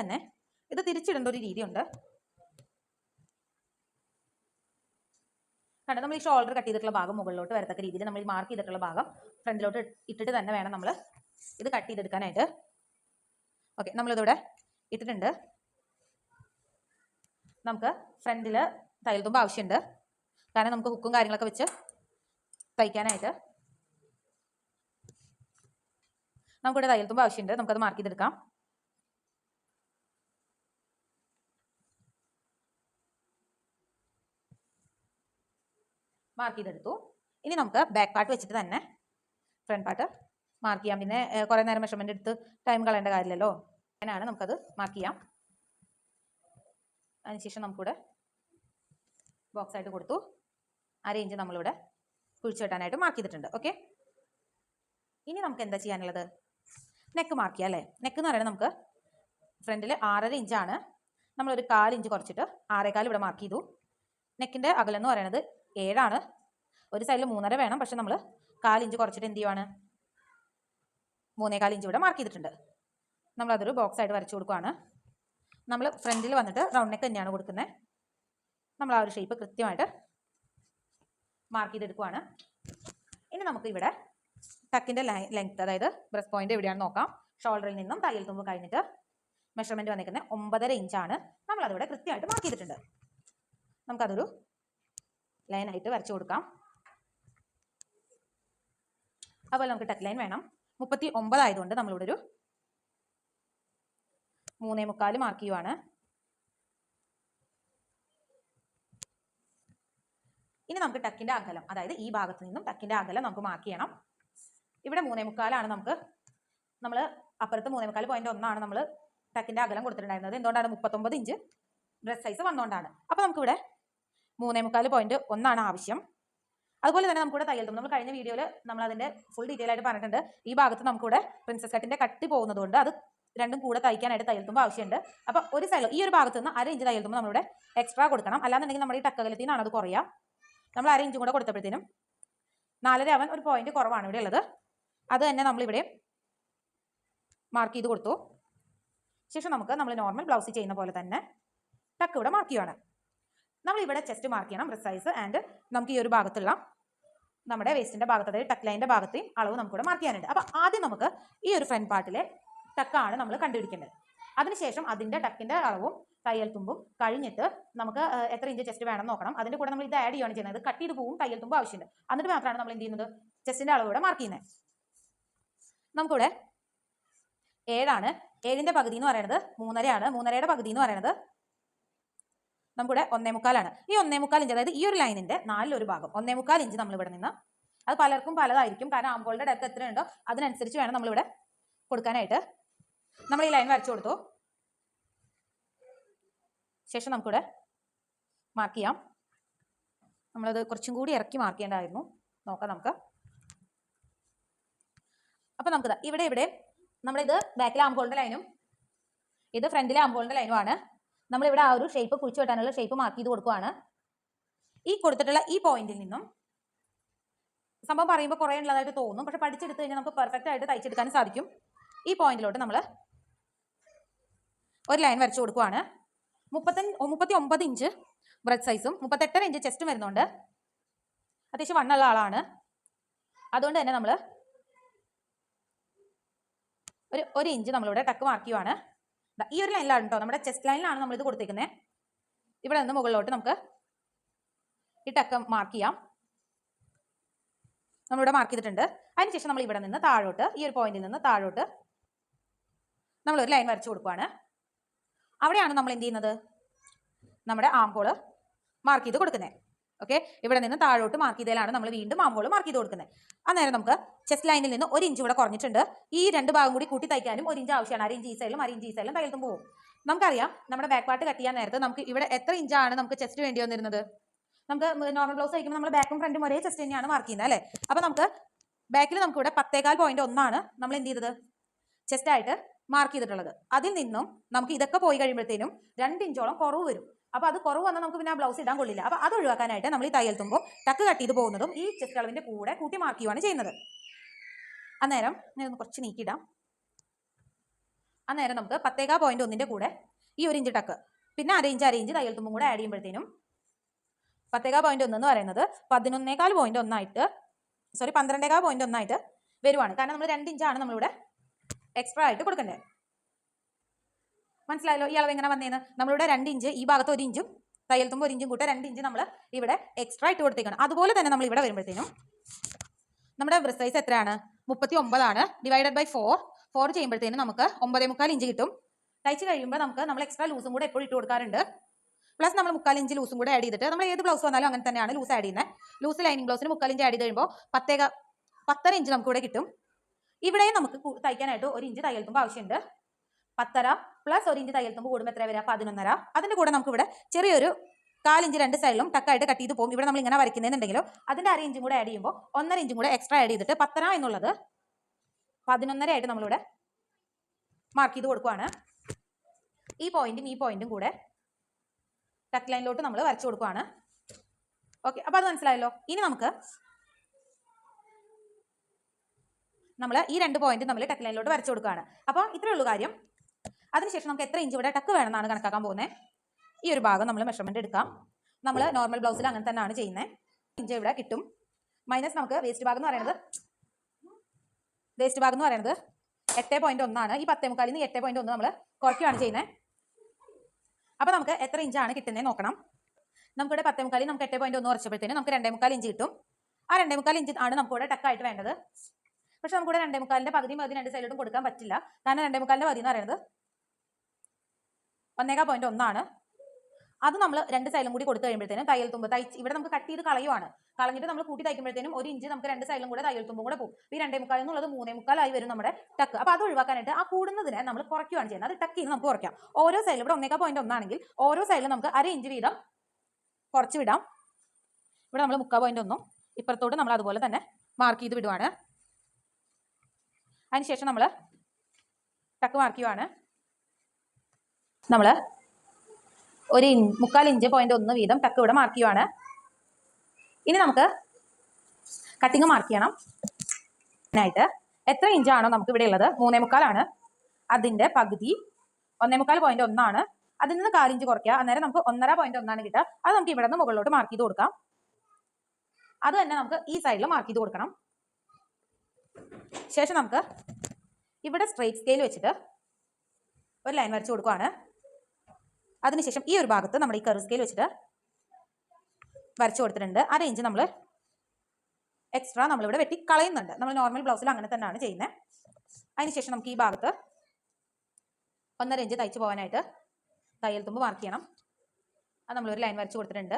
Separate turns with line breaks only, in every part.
തന്നെ. ഇത് തിരിച്ചിടേണ്ട ഒരു രീതിയുണ്ട്. കണ്ടോ? നമ്മൾ ഈ ഷോൾഡർ കട്ട് ചെയ്തിട്ടുള്ള ഭാഗം മുകളിലോട്ട് വരത്തക്ക രീതിയിൽ നമ്മൾ മാർക്ക് ചെയ്തിട്ടുള്ള ഭാഗം ഫ്രണ്ടിലോട്ട് ഇട്ടിട്ട് തന്നെ വേണം നമ്മൾ ഇത് കട്ട് ചെയ്തെടുക്കാനായിട്ട്. ഓക്കെ നമ്മളിതിവിടെ ഇട്ടിട്ടുണ്ട്. നമുക്ക് ഫ്രണ്ടിൽ തയ്യൽ തുമ്പ് ആവശ്യമുണ്ട്. കാരണം നമുക്ക് ഹുക്കും കാര്യങ്ങളൊക്കെ വെച്ച് തയ്ക്കാനായിട്ട്. നമുക്കിവിടെ തയ്യൽ തുമ്പ് ആവശ്യമുണ്ട്. നമുക്കത് മാർക്ക് ചെയ്തെടുക്കാം. മാർക്ക് ചെയ്തെടുത്തു. ഇനി നമുക്ക് ബാക്ക് പാർട്ട് വെച്ചിട്ട് തന്നെ ഫ്രണ്ട് പാർട്ട് മാർക്ക് ചെയ്യാം. പിന്നെ കുറേ നേരം മെഷർമെന്റ് എടുത്ത് ടൈം കളയേണ്ട കാര്യമില്ലല്ലോ. അങ്ങനെയാണ് നമുക്കത് മാർക്ക് ചെയ്യാം. അതിനുശേഷം നമുക്കിവിടെ ബോക്സ് ആയിട്ട് കൊടുത്തു. ആ റേഞ്ച് നമ്മളിവിടെ കുഴിച്ചു വെട്ടാനായിട്ട് മാർക്ക് ചെയ്തിട്ടുണ്ട്. ഓക്കെ ഇനി നമുക്ക് എന്താ ചെയ്യാനുള്ളത്? നെക്ക് മാർക്ക് ചെയ്യാം അല്ലേ? നെക്ക് എന്ന് പറയുന്നത് നമുക്ക് ഫ്രണ്ടിൽ ആറര ഇഞ്ചാണ് നമ്മളൊരു കാലിഞ്ച് കുറച്ചിട്ട് ആറേകാൽ ഇവിടെ മാർക്ക് ചെയ്തു. നെക്കിന്റെ അകലെന്ന് പറയുന്നത് ഏഴാണ്. ഒരു സൈഡിൽ മൂന്നര വേണം. പക്ഷെ നമ്മൾ കാലിഞ്ച് കുറച്ചിട്ട് എന്ത് ചെയ്യുവാണ്? മൂന്നേകാൽ ഇഞ്ച് ഇവിടെ മാർക്ക് ചെയ്തിട്ടുണ്ട്. നമ്മൾ അതൊരു ബോക്സ് ആയിട്ട് വരച്ചു കൊടുക്കുവാണ്. നമ്മൾ ഫ്രണ്ടിൽ വന്നിട്ട് റൗണ്ട് നെക്ക് തന്നെയാണ് കൊടുക്കുന്നത് നമ്മൾ ആ ഒരു ഷേപ്പ് കൃത്യമായിട്ട് മാർക്ക് ചെയ്തെടുക്കുവാണ്. ഇനി നമുക്ക് ഇവിടെ ടക്കിന്റെ ലെങ്ത് അതായത് ബ്രസ്റ്റ് പോയിന്റ് എവിടെയാണ് നോക്കാം. ഷോൾഡറിൽ നിന്നും തയ്യൽ തുമ്പ് കഴിഞ്ഞിട്ട് മെഷർമെന്റ് വന്നിരിക്കുന്നത് ഒമ്പതര ഇഞ്ചാണ്. നമ്മളതിവിടെ കൃത്യമായിട്ട് മാർക്ക് ചെയ്തിട്ടുണ്ട്. നമുക്കതൊരു ലൈനായിട്ട് വരച്ചു കൊടുക്കാം. അതുപോലെ നമുക്ക് ടക്ക് ലൈൻ വേണം. മുപ്പത്തി ഒമ്പതായതുകൊണ്ട് നമ്മളിവിടെ ഒരു മൂന്നേ മുക്കാൽ മാർക്ക് ചെയ്യുവാണ്. ഇനി നമുക്ക് ടക്കിന്റെ അകലം അതായത് ഈ ഭാഗത്ത് നിന്നും ടക്കിന്റെ അകലം നമുക്ക് മാർക്ക് ചെയ്യണം. ഇവിടെ മൂന്നേ മുക്കാലാണ് നമുക്ക് നമ്മൾ അപ്പുറത്ത് മൂന്നേ മുക്കാൽ പോയിന്റ് ഒന്നാണ് നമ്മൾ ടക്കിന്റെ അകലം കൊടുത്തിട്ടുണ്ടായിരുന്നത്. എന്തുകൊണ്ടാണ് മുപ്പത്തൊമ്പത് ഇഞ്ച് ഡ്രസ് സൈസ് വന്നുകൊണ്ടാണ് അപ്പോൾ നമുക്കിവിടെ മൂന്നേ മുക്കാൽ പോയിന്റ് ഒന്നാണ് ആവശ്യം. അതുപോലെ തന്നെ നമുക്കിവിടെ തയ്യൽ നമ്മൾ കഴിഞ്ഞ വീഡിയോയിൽ നമ്മൾ അതിന്റെ ഫുൾ ഡീറ്റെയിൽ ആയിട്ട് പറഞ്ഞിട്ടുണ്ട്. ഈ ഭാഗത്ത് നമുക്കിവിടെ പ്രിൻസസ് കട്ടിന്റെ കട്ടി പോകുന്നത് കൊണ്ട് അത് രണ്ടും കൂടെ തയ്ക്കാനായിട്ട് തയ്യൽ തുമ്പ് ആവശ്യമുണ്ട്. അപ്പോൾ ഒരു സൈഡ് ഈ ഒരു ഭാഗത്ത് നിന്ന് അര ഇഞ്ച് തയ്യൽ തുമ്പ് നമ്മളിവിടെ എക്സ്ട്രാ കൊടുക്കണം. അല്ലാന്നുണ്ടെങ്കിൽ നമ്മുടെ ഈ ടക്കകലത്തിൽ നിന്നാണ് അത് കുറയുക. നമ്മൾ അര ഇഞ്ചും കൂടെ കൊടുത്തപ്പോഴത്തേനും നാലര അവൻ ഒരു പോയിന്റ് കുറവാണ് ഇവിടെ ഉള്ളത്. അത് തന്നെ നമ്മളിവിടെ മാർക്ക് ചെയ്ത് കൊടുത്തു. ശേഷം നമുക്ക് നമ്മൾ നോർമൽ ബ്ലൗസ് ചെയ്യുന്ന പോലെ തന്നെ ടക്ക് ഇവിടെ മാർക്ക് ചെയ്യുവാണ്. നമ്മൾ ഇവിടെ ചെസ്റ്റ് മാർക്ക് ചെയ്യണം റിസൈസ് സൈസ് ആൻഡ് നമുക്ക് ഈ ഒരു ഭാഗത്തുള്ള നമ്മുടെ വേസ്റ്റിന്റെ ഭാഗത്ത് അതായത് ടക്ക് ലൈന്റെ ഭാഗത്തെയും അളവ് നമുക്കിവിടെ മാർക്ക് ചെയ്യാനുണ്ട്. അപ്പോൾ ആദ്യം നമുക്ക് ഈ ഒരു ഫ്രണ്ട് പാർട്ടിലെ ടക്കാണ് നമ്മൾ കണ്ടുപിടിക്കേണ്ടത്. അതിനുശേഷം അതിന്റെ ടക്കിന്റെ അളവും തയ്യൽ തുമ്പും കഴിഞ്ഞിട്ട് നമുക്ക് എത്ര ഇഞ്ച് ചെസ്റ്റ് വേണം നോക്കണം. അതിന്റെ കൂടെ നമ്മൾ ഇത് ആഡ് ചെയ്യുകയാണ് ചെയ്യുന്നത്. കട്ട് ചെയ്ത് പോവും തയ്യൽ തുമ്പ് ആവശ്യമുണ്ട് എന്നിട്ട് മാത്രമാണ് നമ്മൾ എന്ത് ചെയ്യുന്നത്? ചെസ്റ്റിന്റെ അളവ് ഇവിടെ മാർക്ക് ചെയ്യുന്നത്. നമുക്കിവിടെ ഏഴാണ്. ഏഴിന്റെ പകുതി എന്ന് പറയുന്നത് മൂന്നരയാണ്. മൂന്നരയുടെ പകുതി എന്ന് പറയുന്നത് നമുക്കിവിടെ ഒന്നേ മുക്കാലാണ്. ഈ ഒന്നേ മുക്കാൽ ഇഞ്ച് അതായത് ഈ ഒരു ലൈനിന്റെ നാലിലൊരു ഭാഗം ഒന്നേ മുക്കാൽ ഇഞ്ച് നമ്മൾ ഇവിടെ നിന്ന്. അത് പലർക്കും പലതായിരിക്കും കാരണം ആമ്പോളുടെ ഡെപ്ത് എത്രയുണ്ടോ അതിനനുസരിച്ച് വേണം നമ്മളിവിടെ കൊടുക്കാനായിട്ട്. നമ്മൾ ഈ ലൈൻ വരച്ചു കൊടുത്തു. ശേഷം നമുക്കിവിടെ മാർക്ക് ചെയ്യാം. നമ്മളത് കുറച്ചും കൂടി ഇറക്കി മാർക്ക് ചെയ്യേണ്ടതായിരുന്നു. നോക്കാം നമുക്ക്. അപ്പൊ നമുക്ക് ഇവിടെ ഇവിടെ നമ്മളിത് ബാക്കിലെ ആമ്പോളിന്റെ ലൈനും ഇത് ഫ്രണ്ടിലെ ആമ്പോളിന്റെ ലൈനുമാണ് നമ്മളിവിടെ ആ ഒരു ഷേപ്പ് കുഴിച്ചു വെട്ടാനുള്ള ഷേപ്പ് മാർക്ക് ചെയ്ത് കൊടുക്കുവാണ്. ഈ കൊടുത്തിട്ടുള്ള ഈ പോയിന്റിൽ നിന്നും സംഭവം പറയുമ്പോൾ കുറേ ഉള്ളതായിട്ട് തോന്നും. പക്ഷെ പഠിച്ചെടുത്ത് കഴിഞ്ഞാൽ നമുക്ക് പെർഫെക്റ്റ് ആയിട്ട് തയ്ച്ചെടുക്കാൻ സാധിക്കും. ഈ പോയിന്റിലോട്ട് നമ്മൾ ഒരു ലൈൻ വരച്ചു കൊടുക്കുവാണ്. മുപ്പത്തഞ്ച് മുപ്പത്തി ഒമ്പത് ഇഞ്ച് ബ്രെഡ് സൈസും മുപ്പത്തെട്ടര ഇഞ്ച് ചെസ്റ്റും വരുന്നുണ്ട്. അത്യാവശ്യം വണ്ണുള്ള ആളാണ്. അതുകൊണ്ട് തന്നെ നമ്മൾ ഒരു ഒരു ഇഞ്ച് നമ്മളിവിടെ ടക്ക് മാർക്ക് ചെയ്യുവാണ്. ഈ ഒരു ലൈനിലാണ് കേട്ടോ നമ്മുടെ ചെസ്റ്റ് ലൈനിലാണ് നമ്മൾ ഇത് കൊടുത്തേക്കുന്നത് ഇവിടെ നിന്ന് മുകളിലോട്ട് നമുക്ക് ഈ മാർക്ക് ചെയ്യാം. നമ്മളിവിടെ മാർക്ക് ചെയ്തിട്ടുണ്ട്. അതിനുശേഷം നമ്മൾ ഇവിടെ നിന്ന് താഴോട്ട് ഈ ഒരു പോയിന്റിൽ നിന്ന് താഴോട്ട് നമ്മൾ ഒരു ലൈൻ വരച്ചു കൊടുക്കുവാണ്. അവിടെയാണ് നമ്മൾ എന്ത് ചെയ്യുന്നത്? നമ്മുടെ ആംകോൾ മാർക്ക് ചെയ്ത് കൊടുക്കുന്നത് ഓക്കെ ഇവിടെ നിന്ന് താഴോട്ട് മാർക്ക് ചെയ്തതിലാണ് നമ്മൾ വീണ്ടും ആംപോൾ മാർക്ക് ചെയ്ത് കൊടുക്കുന്നത് അന്നേരം നമുക്ക് ചെസ്റ്റ് ലൈനിൽ നിന്ന് ഒരു ഇഞ്ച് ഇവിടെ കുറഞ്ഞിട്ടുണ്ട്. ഈ രണ്ട് ഭാഗം കൂടി കൂട്ടി തയ്ക്കാനും ഒരു ഇഞ്ച് ആവശ്യമാണ്. അര ഇഞ്ച് ഈ സൈഡിലും അര ഇഞ്ച് ഈ സൈഡിലും തയ്യലും പോകും. നമുക്കറിയാം നമ്മുടെ ബാക്ക് പാർട്ട് കട്ട് ചെയ്യാൻ നേരത്ത് നമുക്ക് ഇവിടെ എത്ര ഇഞ്ചാണ് നമുക്ക് ചെസ്റ്റ് വേണ്ടി വന്നിരുന്നത്? നമുക്ക് നോർമൽ ബ്ലൗസ് കഴിക്കുമ്പോൾ നമ്മൾ ബാക്കും ഫ്രണ്ടും ഒരേ ചെസ്റ്റ് തന്നെയാണ് മാർക്ക് ചെയ്യുന്നത് അല്ലേ? അപ്പോൾ നമുക്ക് ബാക്കിൽ നമുക്ക് ഇവിടെ പത്തേകാൽ പോയിന്റ് ഒന്നാണ് നമ്മൾ എന്ത് ചെയ്തത്? ചെസ്റ്റ് ആയിട്ട് മാർക്ക് ചെയ്തിട്ടുള്ളത്. അതിൽ നിന്നും നമുക്ക് ഇതൊക്കെ പോയി കഴിയുമ്പോഴത്തേനും രണ്ട് ഇഞ്ചോളം കുറവ് വരും. അപ്പോൾ അത് കുറവ് വന്നാൽ നമുക്ക് പിന്നെ ആ ബ്ലൗസ് ഇടാൻ കൊള്ളില്ല. അപ്പോൾ അത് ഒഴിവാക്കാനായിട്ട് നമ്മൾ ഈ തയ്യൽ തുമ്പോൾ ടക്ക് കട്ട് ചെയ്ത് പോകുന്നതും ഈ ചെസ്റ്റ് അളവിന്റെ കൂടെ കൂട്ടി മാർക്ക് ചെയ്യുന്നത്. അന്നേരം ഞാൻ കുറച്ച് നീക്കിയിടാം. അന്നേരം നമുക്ക് പത്തേകാ പോയിന്റ് ഒന്നിന്റെ കൂടെ ഈ ഒരു ഇഞ്ച് ടക്ക്. പിന്നെ അരയിഞ്ച് അരയിഞ്ച് തയ്യൽ തുമ്പും കൂടെ ആഡ് ചെയ്യുമ്പോഴത്തേനും പത്തേകാ പോയിന്റ് ഒന്ന് എന്ന് പറയുന്നത് പതിനൊന്നേകാൽ പോയിന്റ് ഒന്നായിട്ട് സോറി പന്ത്രണ്ടേകാൽ പോയിന്റ് ഒന്നായിട്ട് വരുവാണ്. കാരണം നമ്മൾ രണ്ട് ഇഞ്ചാണ് നമ്മളിവിടെ എക്സ്ട്രാ ആയിട്ട് കൊടുക്കേണ്ടത് മനസ്സിലായല്ലോ? ഈ അളവ് എങ്ങനെ വന്നേന്ന്? നമ്മളിവിടെ രണ്ട് ഇഞ്ച് ഈ ഭാഗത്ത് ഒരു ഇഞ്ചും തയ്യൽ തുമ്പ് ഒരു ഇഞ്ചും കൂടെ രണ്ട് ഇഞ്ച് നമ്മൾ ഇവിടെ എക്സ്ട്രാ ഇട്ട് കൊടുത്തേക്കണം. അതുപോലെ തന്നെ നമ്മൾ ഇവിടെ വരുമ്പോഴത്തേനും നമ്മുടെ ബ്രസ്റ്റ് സൈസ് എത്രയാണ്? മുപ്പത്തി ഒമ്പതാണ് ഡിവൈഡഡ് ബൈ ഫോർ ഫോർ ചെയ്യുമ്പോഴത്തേനും നമുക്ക് ഒമ്പതേ മുക്കാൽ ഇഞ്ച് കിട്ടും. തയ്ച്ച് കഴിയുമ്പോൾ നമുക്ക് നമ്മൾ എക്സ്ട്രാ ലൂസും കൂടെ എപ്പോഴും ഇട്ട് കൊടുക്കാറുണ്ട്. പ്ലസ് നമ്മൾ മുക്കാൽ ഇഞ്ച് ലൂസും കൂടെ ആഡ് ചെയ്തിട്ട് നമ്മൾ ഏത് ബ്ലൗസ് വന്നാലും അങ്ങനെ തന്നെയാണ് ലൂസ് ആഡ് ചെയ്യുന്നത് ലൂസ് ലൈനിങ് ബ്ലൗസിന് മുക്കാൽ ഇഞ്ച് ആഡ് ചെയ്ത് കഴിയുമ്പോൾ പത്തേക പത്തര ഇഞ്ച് നമുക്ക് ഇവിടെ കിട്ടും. ഇവിടെയും നമുക്ക് തയ്ക്കാനായിട്ട് ഒരു ഇഞ്ച് തയ്യൽ തുമ്പ് ആവശ്യമുണ്ട്. പത്തര പ്ലസ് ഒരു ഇഞ്ച് തയ്യൽ തുമ്പ് കൂടുമ്പോൾ എത്ര വരിക? പതിനൊന്നര. അതിന്റെ കൂടെ നമുക്ക് ഇവിടെ ചെറിയൊരു കാലിഞ്ച് രണ്ട് സൈഡിലും ടക്കായിട്ട് കട്ട് ചെയ്ത് പോകും. ഇവിടെ നമ്മൾ ഇങ്ങനെ വരയ്ക്കുന്നതെന്നുണ്ടെങ്കിലോ അതിന്റെ അര ഇഞ്ചും കൂടെ ആഡ് ചെയ്യുമ്പോൾ ഒന്നര ഇഞ്ചും കൂടെ എക്സ്ട്രാ ആഡ് ചെയ്തിട്ട് പത്തര എന്നുള്ളത് പതിനൊന്നര ആയിട്ട് നമ്മളിവിടെ മാർക്ക് ചെയ്ത് കൊടുക്കുവാണ്. ഈ പോയിന്റും ഈ പോയിന്റും കൂടെ ടക്ക് ലൈനിലോട്ട് നമ്മൾ വരച്ചു കൊടുക്കുവാണ്. ഓക്കെ അപ്പൊ അത് മനസ്സിലായല്ലോ? ഇനി നമുക്ക് നമ്മൾ ഈ രണ്ട് പോയിന്റ് നമ്മൾ ടക്ക് ലൈനിലോട്ട് വരച്ചു കൊടുക്കുകയാണ് അപ്പോൾ ഇത്രയേ ഉള്ളൂ കാര്യം. അതിനുശേഷം നമുക്ക് എത്ര ഇഞ്ച് ഇവിടെ ടക്ക് വേണമെന്നാണ് കണക്കാക്കാൻ പോകുന്നത് ഈ ഒരു ഭാഗം നമ്മൾ മെഷർമെന്റ് എടുക്കാം. നമ്മൾ നോർമൽ ബ്ലൗസിൽ അങ്ങനെ തന്നെയാണ് ചെയ്യുന്നത് ഇഞ്ച് ഇവിടെ കിട്ടും. മൈനസ് നമുക്ക് വേസ്റ്റ് ഭാഗം എന്ന് പറയുന്നത് വേസ്റ്റ് ഭാഗം എന്ന് പറയുന്നത് എട്ട് പോയിന്റ് ഒന്നാണ്. ഈ പത്തേ മുക്കാലിൽ നിന്ന് എട്ട് പോയിന്റ് ഒന്ന് നമ്മൾ കുറയ്ക്കുകയാണ് ചെയ്യുന്നത് അപ്പോൾ നമുക്ക് എത്ര ഇഞ്ചാണ് കിട്ടുന്നത് നോക്കണം. നമുക്കിവിടെ പത്തേ മുക്കാലിൽ നമുക്ക് എട്ട് പോയിന്റ് ഒന്ന് കുറച്ചപ്പോഴത്തേനും നമുക്ക് രണ്ടേ മുക്കാൽ ഇഞ്ച് കിട്ടും. ആ രണ്ടേ മുക്കാൽ ഇഞ്ച് ആണ് നമുക്കിവിടെ ടക്കായിട്ട് വേണ്ടത്. പക്ഷെ നമുക്കിവിടെ രണ്ടേ മുക്കാലിന്റെ പകുതി പകുതി രണ്ട് സൈഡിലോട്ടും കൊടുക്കാൻ പറ്റില്ല. കാരണം രണ്ടേ മുക്കാലിന്റെ പകുതി എന്ന് പറയുന്നത് ഒന്നേകാ പോയിന്റ് ഒന്നാണ്. അത് നമ്മൾ രണ്ട് സൈഡിലും കൂടി കൊടുത്തു കഴിയുമ്പോഴത്തേനും തയ്യൽ തുമ്പ് തയ്ച്ച് ഇവിടെ നമുക്ക് കട്ട് ചെയ്ത് കളയുവാണ്. കളഞ്ഞിട്ട് നമ്മൾ കൂട്ടി തയ്ക്കുമ്പോഴത്തേനും ഒരു ഇഞ്ച് നമുക്ക് രണ്ട് സൈഡിലും കൂടെ തയ്യൽ തുമ്പും കൂടെ പോകും. ഈ രണ്ടേ മുക്കാൽ എന്നുള്ളത് മൂന്നേ മുക്കാലായി വരും നമ്മുടെ ടക്ക് അപ്പോൾ അത് ഒഴിവാക്കാനായിട്ട് ആ കൂടുന്നതിനെ നമ്മൾ കുറയ്ക്കുകയാണ് ചെയ്യുന്നത്. അത് ടക്ക് ചെയ്ത് നമുക്ക് കുറയ്ക്കാം. ഓരോ സൈഡിലും ഇവിടെ ഒന്നേക്കാ പോയിന്റ് ഒന്നാണെങ്കിൽ ഓരോ സൈഡിലും നമുക്ക് അര ഇഞ്ച് വീതം കുറച്ച് വിടാം. ഇവിടെ നമ്മൾ മുക്കാൽ പോയിന്റ് ഒന്നും ഇപ്പുറത്തോട്ട് നമ്മൾ അതുപോലെ തന്നെ മാർക്ക് ചെയ്ത് വിടുവാണ്. അതിനുശേഷം നമ്മൾ ടക്ക് മാർക്ക് ചെയ്യുവാണ്. നമ്മൾ ഒരു മുക്കാൽ ഇഞ്ച് പോയിന്റ് ഒന്ന് വീതം ടക്ക് ഇവിടെ മാർക്ക് ചെയ്യുവാണ്. ഇനി നമുക്ക് കട്ടിങ് മാർക്ക് ചെയ്യണം. ആയിട്ട് എത്ര ഇഞ്ചാണോ നമുക്ക് ഇവിടെ ഉള്ളത്? മൂന്നേ മുക്കാലാണ് അതിന്റെ പകുതി ഒന്നേ മുക്കാൽ പോയിന്റ് ഒന്നാണ് അതിൽ നിന്ന് കാലിഞ്ച് കുറയ്ക്കുക. അന്നേരം നമുക്ക് ഒന്നര പോയിന്റ് ഒന്നാണ് കിട്ടുക. അത് നമുക്ക് ഇവിടെ നിന്ന് മുകളിലോട്ട് മാർക്ക് ചെയ്ത് കൊടുക്കാം. അത് തന്നെ നമുക്ക് ഈ സൈഡിൽ മാർക്ക് ചെയ്ത് കൊടുക്കണം. ശേഷം നമുക്ക് ഇവിടെ സ്ട്രേറ്റ് സ്കെയിൽ വെച്ചിട്ട് ഒരു ലൈൻ വരച്ച് കൊടുക്കുവാണ്. അതിനുശേഷം ഈ ഒരു ഭാഗത്ത് നമ്മൾ ഈ കറി സ്കെയിൽ വെച്ചിട്ട് വരച്ചു കൊടുത്തിട്ടുണ്ട്. അര ഇഞ്ച് നമ്മൾ എക്സ്ട്രാ നമ്മളിവിടെ വെട്ടി കളയുന്നുണ്ട്. നമ്മൾ നോർമൽ ബ്ലൗസിൽ അങ്ങനെ തന്നെയാണ് ചെയ്യുന്നത് അതിനുശേഷം നമുക്ക് ഈ ഭാഗത്ത് ഒന്നര ഇഞ്ച് തയ്ച്ചു പോകാനായിട്ട് തയ്യൽ തുമ്പ് മാർക്ക് ചെയ്യണം. അത് നമ്മളൊരു ലൈൻ വരച്ച് കൊടുത്തിട്ടുണ്ട്.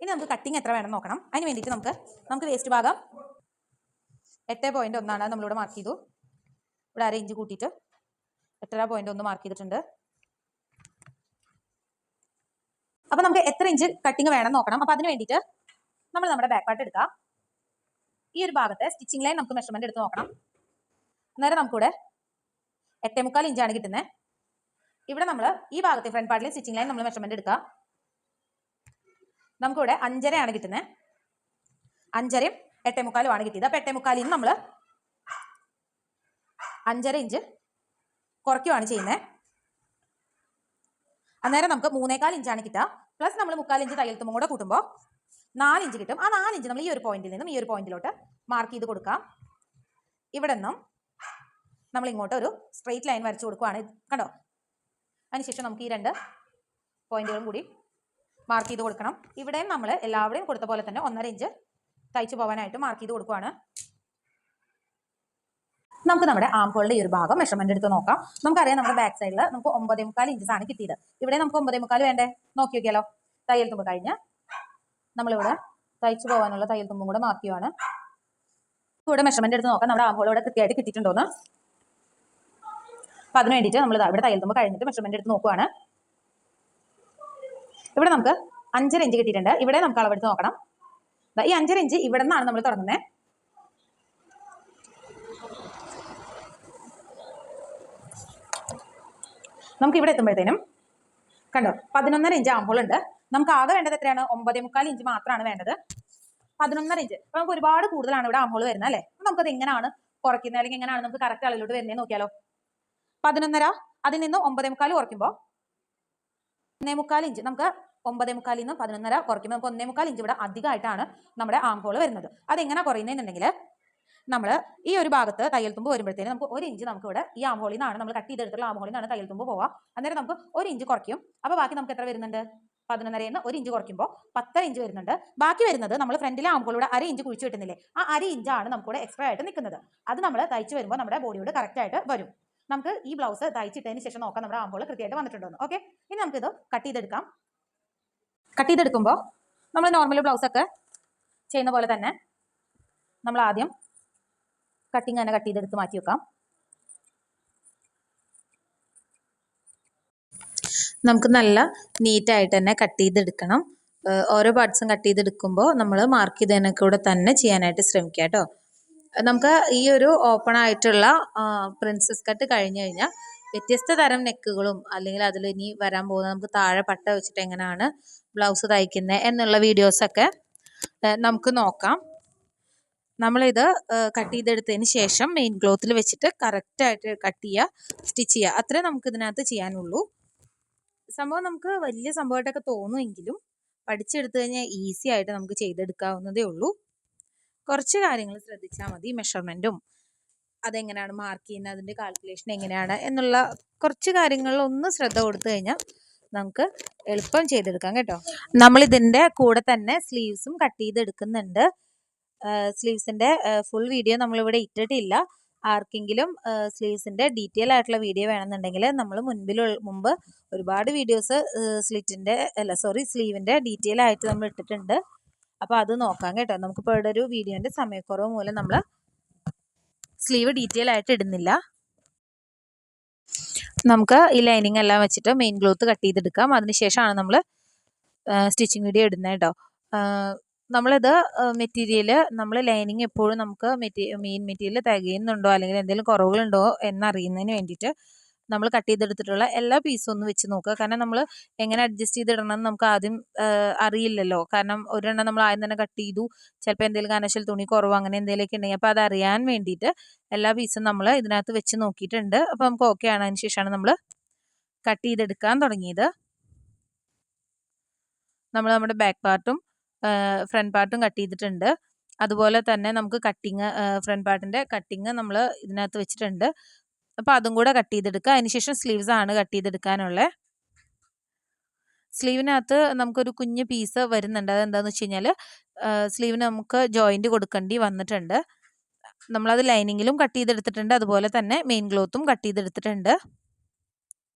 ഇനി നമുക്ക് കട്ടിങ് എത്ര വേണം നോക്കണം. അതിന് വേണ്ടിയിട്ട് നമുക്ക് നമുക്ക് വേസ്റ്റ് ഭാഗം എട്ട് പോയിന്റ് ഒന്നാണ് നമ്മളിവിടെ മാർക്ക് ചെയ്തു. ഇവിടെ അര ഇഞ്ച് കൂട്ടിയിട്ട് എട്ടര പോയിന്റ് ഒന്ന് മാർക്ക് ചെയ്തിട്ടുണ്ട്. അപ്പൊ നമുക്ക് എത്ര ഇഞ്ച് കട്ടിങ് വേണം നോക്കണം. അപ്പൊ അതിന് വേണ്ടിയിട്ട് നമ്മൾ നമ്മുടെ ബാക്ക് പാർട്ട് എടുക്കാം. ഈ ഒരു ഭാഗത്തെ സ്റ്റിച്ചിങ് ലൈൻ നമുക്ക് മെഷർമെന്റ് എടുത്ത് നോക്കണം. അന്നേരം നമുക്കിവിടെ എട്ടേ മുക്കാൽ ഇഞ്ചാണ് കിട്ടുന്നത് ഇവിടെ നമ്മൾ ഈ ഭാഗത്തെ ഫ്രണ്ട് പാർട്ടിലെ സ്റ്റിച്ചിങ് ലൈൻ നമ്മൾ മെഷർമെന്റ് എടുക്കാം. നമുക്കിവിടെ അഞ്ചരയാണ് കിട്ടുന്നത് അഞ്ചരയും എട്ടേ മുക്കാലുമാണ് കിട്ടിയത്. അപ്പൊ എട്ടേ മുക്കാലിൽ നിന്ന് നമ്മൾ അഞ്ചര ഇഞ്ച് കുറയ്ക്കുവാണ് ചെയ്യുന്നത് അന്നേരം നമുക്ക് മൂന്നേകാൽ ഇഞ്ചാണ് കിട്ടുക. പ്ലസ് നമ്മൾ മുക്കാൽ ഇഞ്ച് തയ്യൽ തുമ്പും കൂടെ കൂട്ടുമ്പോൾ നാലിഞ്ച് കിട്ടും. ആ നാലിഞ്ച് നമ്മൾ ഈ ഒരു പോയിന്റിൽ നിന്നും ഈ ഒരു പോയിന്റിലോട്ട് മാർക്ക് ചെയ്ത് കൊടുക്കാം. ഇവിടെ നിന്നും നമ്മൾ ഇങ്ങോട്ട് ഒരു സ്ട്രെയിറ്റ് ലൈൻ വരച്ചു കൊടുക്കുവാണ്. കണ്ടോ? അതിനുശേഷം നമുക്ക് ഈ രണ്ട് പോയിന്റുകളും കൂടി മാർക്ക് ചെയ്ത് കൊടുക്കണം. ഇവിടെയും നമ്മൾ എല്ലാവരുടെയും കൊടുത്ത പോലെ തന്നെ ഒന്നര ഇഞ്ച് തയ്ച്ചു പോകാനായിട്ട് മാർക്ക് ചെയ്ത് കൊടുക്കുവാണ്. നമുക്ക് നമ്മുടെ ആമ്പുകളുടെ ഈ ഒരു ഭാഗം മെഷർമെന്റ് എടുത്ത് നോക്കാം. നമുക്കറിയാം നമ്മുടെ ബാക്ക് സൈഡിൽ നമുക്ക് ഒമ്പതേ മുക്കാൽ ഇഞ്ചസ് ആണ് കിട്ടിയത്. ഇവിടെ നമുക്ക് ഒമ്പതേ മുക്കാൽ വേണ്ടേ? നോക്കി നോക്കിയാലോ? തയ്യൽ തുമ്പ് കഴിഞ്ഞ്. നമ്മളിവിടെ തയ്ച്ചു പോകാനുള്ള തയ്യൽ തുമ്പും കൂടെ മാർക്ക് ഇവിടെ മെഷർമെന്റ് എടുത്ത് നോക്കാം. നമ്മുടെ ആമ്പുകൾ ഇവിടെ കൃത്യമായിട്ട് കിട്ടിയിട്ടുണ്ടോന്ന്. അപ്പൊ അതിന് വേണ്ടിയിട്ട് നമ്മൾ ഇവിടെ തയ്യൽ തുമ്പ് കഴിഞ്ഞിട്ട് മെഷർമെന്റ് എടുത്ത് നോക്കുവാണ്. ഇവിടെ നമുക്ക് അഞ്ചര ഇഞ്ച് കിട്ടിയിട്ടുണ്ട്. ഇവിടെ നമുക്ക് അളവെടുത്ത് നോക്കണം. ഈ അഞ്ചര ഇഞ്ച് ഇവിടെ നിന്നാണ് നമ്മൾ തുടങ്ങുന്നത് നമുക്ക് ഇവിടെ എത്തുമ്പോഴത്തേനും കണ്ടോ പതിനൊന്നര ഇഞ്ച് ആകുമ്പോളുണ്ട് നമുക്ക് ആകെ വേണ്ടത് എത്രയാണ്? ഒമ്പതേ മുക്കാൽ ഇഞ്ച് മാത്രമാണ് വേണ്ടത്. പതിനൊന്നര ഇഞ്ച് അപ്പൊ നമുക്ക് ഒരുപാട് കൂടുതലാണ് ഇവിടെ ആമ്പോൾ വരുന്നത് അല്ലേ? നമുക്കത് എങ്ങനെയാണ് കുറയ്ക്കുന്നത്? അല്ലെങ്കിൽ എങ്ങനെയാണ് നമുക്ക് കറക്റ്റ് അളവിലോട്ട് വരുന്നത് നോക്കിയാലോ. പതിനൊന്നര അതിൽ നിന്ന് ഒമ്പതേ മുക്കാൽ കുറയ്ക്കുമ്പോൾ ഒന്നേ മുക്കാൽ ഇഞ്ച് നമുക്ക് ഒമ്പതേ മുക്കാലിൽ നിന്ന് പതിനൊന്നര കുറയ്ക്കുമ്പോൾ നമുക്ക് ഒന്നേ മുക്കാൽ ഇഞ്ച് ഇവിടെ അധികമായിട്ടാണ് നമ്മുടെ വരുന്നത് വരുന്നത്. അതെങ്ങനെ കുറയുന്നതെന്നുണ്ടെങ്കിൽ നമ്മൾ ഈ ഒരു ഭാഗത്ത് തയ്യൽ തുമ്പ് വരുമ്പോഴത്തേന് നമുക്ക് ഒരു ഇഞ്ച് നമുക്ക് ഇവിടെ ഈ ആം ഹോളിൽ നിന്നാണ് നമ്മൾ കട്ട് ചെയ്തെടുത്തുള്ള ആം ഹോളിൽ നിന്നാണ് തയ്യൽ തുമ്പ് പോവാം. അന്നേരം നമുക്ക് ഒരു ഇഞ്ച് കുറയ്ക്കും. അപ്പോൾ ബാക്കി നമുക്ക് എത്ര വരുന്നുണ്ട്? പതിനൊന്നരയിൽ നിന്ന് ഒരു ഇഞ്ച് കുറയ്ക്കുമ്പോൾ പത്തര ഇഞ്ച് വരുന്നുണ്ട്. ബാക്കി വരുന്നത് നമ്മൾ ഫ്രണ്ടിലെ ആം ഹോളിലൂടെ അര ഇഞ്ച് കുഴിച്ച് കിട്ടുന്നില്ലേ ആ അര ഇഞ്ചാണ് നമുക്കിവിടെ എക്സ്ട്രാ ആയിട്ട് നിൽക്കുന്നത്. അത് നമ്മൾ തയ്ച്ച് വരുമ്പോൾ നമ്മുടെ ബോഡിയോട് കറക്റ്റ് ആയിട്ട് വരും. നമുക്ക് ഈ ബ്ലൗസ് തയ്ച്ചിട്ടതിന് ശേഷം നോക്കാം നമ്മുടെ ആം ഹോൾ കൃത്യമായിട്ട് വന്നിട്ടുണ്ടോ ഓക്കെ ഇനി നമുക്കിത് കട്ട് ചെയ്തെടുക്കാം. കട്ട് ചെയ്തെടുക്കുമ്പോൾ നമ്മൾ നോർമൽ ബ്ലൗസ് ഒക്കെ ചെയ്യുന്ന പോലെ തന്നെ നമ്മൾ ആദ്യം കട്ടിങ് തന്നെ കട്ട് ചെയ്തെടുത്ത് മാറ്റി വെക്കാം.
നമുക്ക് നല്ല നീറ്റായിട്ട് തന്നെ കട്ട് ചെയ്തെടുക്കണം. ഓരോ പാർട്സും കട്ട് ചെയ്തെടുക്കുമ്പോൾ നമ്മൾ മാർക്ക് ചെയ്തതിനെ കൂടെ തന്നെ ചെയ്യാനായിട്ട് ശ്രമിക്കുക കേട്ടോ. നമുക്ക് ഈ ഒരു ഓപ്പൺ ആയിട്ടുള്ള പ്രിൻസസ് കട്ട് കഴിഞ്ഞു കഴിഞ്ഞാൽ വ്യത്യസ്ത തരം നെക്കുകളും അല്ലെങ്കിൽ അതിൽ ഇനി വരാൻ പോകുന്ന നമുക്ക് താഴെ പട്ട വെച്ചിട്ട് എങ്ങനെയാണ് ബ്ലൗസ് തയ്ക്കുന്നത് എന്നുള്ള വീഡിയോസൊക്കെ നമുക്ക് നോക്കാം. നമ്മളിത് കട്ട് ചെയ്തെടുത്തതിന് ശേഷം മെയിൻ ക്ലോത്തിൽ വെച്ചിട്ട് കറക്റ്റായിട്ട് കട്ട് ചെയ്യുക സ്റ്റിച്ച് ചെയ്യുക അത്രേ നമുക്ക് ഇതിനകത്ത് ചെയ്യാനുള്ളൂ. സംഭവം നമുക്ക് വലിയ സംഭവമായിട്ടൊക്കെ തോന്നുമെങ്കിലും പഠിച്ചെടുത്തു കഴിഞ്ഞാൽ ഈസി ആയിട്ട് നമുക്ക് ചെയ്തെടുക്കാവുന്നതേ ഉള്ളൂ. കുറച്ച് കാര്യങ്ങൾ ശ്രദ്ധിച്ചാൽ മതി. മെഷർമെന്റും അതെങ്ങനെയാണ് മാർക്ക് ചെയ്യുന്നത് അതിന്റെ കാൽക്കുലേഷൻ എങ്ങനെയാണ് എന്നുള്ള കുറച്ച് കാര്യങ്ങളിൽ ഒന്ന് ശ്രദ്ധ കൊടുത്തു കഴിഞ്ഞാൽ നമുക്ക് എളുപ്പം ചെയ്തെടുക്കാം കേട്ടോ. നമ്മളിതിന്റെ കൂടെ തന്നെ സ്ലീവ്സും കട്ട് ചെയ്തെടുക്കുന്നുണ്ട്. സ്ലീവ്സിന്റെ ഫുൾ വീഡിയോ നമ്മളിവിടെ ഇട്ടിട്ടില്ല. ആർക്കെങ്കിലും സ്ലീവ്സിന്റെ ഡീറ്റെയിൽ ആയിട്ടുള്ള വീഡിയോ വേണമെന്നുണ്ടെങ്കിൽ നമ്മൾ മുൻപിൽ മുമ്പ് ഒരുപാട് വീഡിയോസ് സ്ലിറ്റിന്റെ അല്ല സോറി സ്ലീവിന്റെ ഡീറ്റെയിൽ ആയിട്ട് നമ്മൾ ഇട്ടിട്ടുണ്ട്. അപ്പോൾ അത് നോക്കാം കേട്ടോ. നമുക്കിപ്പോൾ ഇവിടെ ഒരു വീഡിയോന്റെ സമയക്കുറവ് മൂലം നമ്മൾ സ്ലീവ് ഡീറ്റെയിൽ ആയിട്ട് ഇടുന്നില്ല. നമുക്ക് ഈ ലൈനിങ് എല്ലാം വെച്ചിട്ട് മെയിൻ ക്ലോത്ത് കട്ട് ചെയ്തെടുക്കാം. അതിനുശേഷമാണ് നമ്മൾ സ്റ്റിച്ചിങ് വീഡിയോ ഇടുന്നത് കേട്ടോ. നമ്മളിത് മെറ്റീരിയൽ നമ്മൾ ലൈനിങ് എപ്പോഴും നമുക്ക് മെറ്റീ മെയിൻ മെറ്റീരിയൽ തികയുന്നുണ്ടോ അല്ലെങ്കിൽ എന്തെങ്കിലും കുറവുകളുണ്ടോ എന്നറിയുന്നതിന് വേണ്ടിയിട്ട് നമ്മൾ കട്ട് ചെയ്തെടുത്തിട്ടുള്ള എല്ലാ പീസും ഒന്ന് വെച്ച് നോക്കുക. കാരണം നമ്മൾ എങ്ങനെ അഡ്ജസ്റ്റ് ചെയ്തിടണം എന്ന് നമുക്ക് ആദ്യം അറിയില്ലല്ലോ. കാരണം ഒരെണ്ണം നമ്മൾ ആദ്യം തന്നെ കട്ട് ചെയ്തു. ചിലപ്പോൾ എന്തെങ്കിലും കാരണവശാൽ തുണി കുറവ് അങ്ങനെ എന്തെങ്കിലുമൊക്കെ ഉണ്ടെങ്കിൽ അപ്പോൾ അത് അറിയാൻ വേണ്ടിയിട്ട് എല്ലാ പീസും നമ്മൾ ഇതിനകത്ത് വെച്ച് നോക്കിയിട്ടുണ്ട്. അപ്പോൾ നമുക്ക് ഓക്കെ ആണ് അതിന് ശേഷമാണ് നമ്മൾ കട്ട് ചെയ്തെടുക്കാൻ തുടങ്ങിയത്. നമ്മൾ നമ്മുടെ ബാക്ക് പാർട്ടും ഫ്രണ്ട് പാർട്ടും കട്ട് ചെയ്തിട്ടുണ്ട്. അതുപോലെ തന്നെ നമുക്ക് കട്ടിങ് ഫ്രണ്ട് പാർട്ടിന്റെ കട്ടിങ് നമ്മൾ ഇതിനകത്ത് വെച്ചിട്ടുണ്ട്. അപ്പോൾ അതും കൂടെ കട്ട് ചെയ്തെടുക്കുക. അതിനുശേഷം സ്ലീവ്സ് ആണ് കട്ട് ചെയ്തെടുക്കാനുള്ളത് സ്ലീവിനകത്ത് നമുക്കൊരു കുഞ്ഞ് പീസ് വരുന്നുണ്ട്. അതെന്താണെന്ന് വെച്ച് കഴിഞ്ഞാൽ സ്ലീവിന് നമുക്ക് ജോയിന്റ് കൊടുക്കേണ്ടി വന്നിട്ടുണ്ട്. നമ്മളത് ലൈനിങ്ങിലും കട്ട് ചെയ്തെടുത്തിട്ടുണ്ട്. അതുപോലെ തന്നെ മെയിൻ ക്ലോത്തും കട്ട് ചെയ്തെടുത്തിട്ടുണ്ട്.